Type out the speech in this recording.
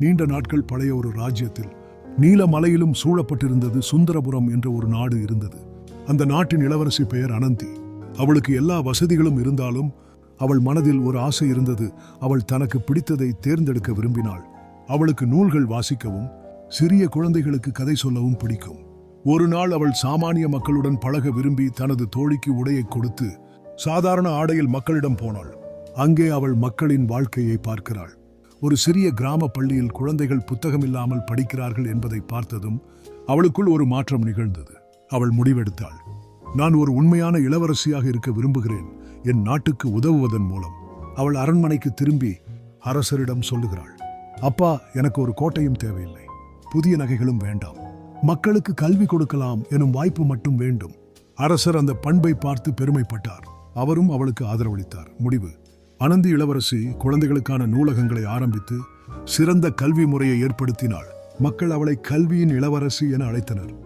நீண்ட நாட்கள் பழைய ஒரு ராஜ்யத்தில் நீலமலையிலும் சூழப்பட்டிருந்தது சுந்தரபுரம் என்ற ஒரு நாடு இருந்தது. அந்த நாட்டின் இளவரசி பெயர் அனந்தி. அவளுக்கு எல்லா வசதிகளும் இருந்தாலும் அவள் மனதில் ஒரு ஆசை இருந்தது. அவள் தனக்கு பிடித்ததை தேர்ந்தெடுக்க விரும்பினாள். அவளுக்கு நூல்கள் வாசிக்கவும் சிறிய குழந்தைகளுக்கு கதை சொல்லவும் பிடிக்கும். ஒரு நாள் அவள் சாமானிய மக்களுடன் பழக விரும்பி தனது தோழிக்கு உடையை கொடுத்து சாதாரண ஆடையில் மக்களிடம் போனாள். அங்கே அவள் மக்களின் வாழ்க்கையை பார்க்கிறாள். ஒரு சிறிய கிராம பள்ளியில் குழந்தைகள் புத்தகமில்லாமல் படிக்கிறார்கள் என்பதை பார்த்ததும் அவளுக்குள் ஒரு மாற்றம் நிகழ்ந்தது. அவள் முடிவெடுத்தாள். நான் ஒரு உண்மையான இளவரசியாக இருக்க விரும்புகிறேன். என் நாட்டுக்கு உதவுவதன் மூலம். அவள் அரண்மனைக்கு திரும்பி அரசரிடம் சொல்லுகிறாள். அப்பா எனக்கு ஒரு கோட்டையும் தேவையில்லை. புதிய நகைகளும் வேண்டாம். மக்களுக்கு கல்வி கொடுக்கலாம் எனும் வாய்ப்பு மட்டும் வேண்டும். அரசர் அந்த பண்பை பார்த்து பெருமைப்பட்டார். அவரும் அவளுக்கு ஆதரவளித்தார். முடிவு. அனந்தி இளவரசி குழந்தைகளுக்கான நூலகங்களை ஆரம்பித்து சிறந்த கல்வி முறையை ஏற்படுத்தினாள். மக்கள் அவளை கல்வியின் இளவரசி என அழைத்தனர்.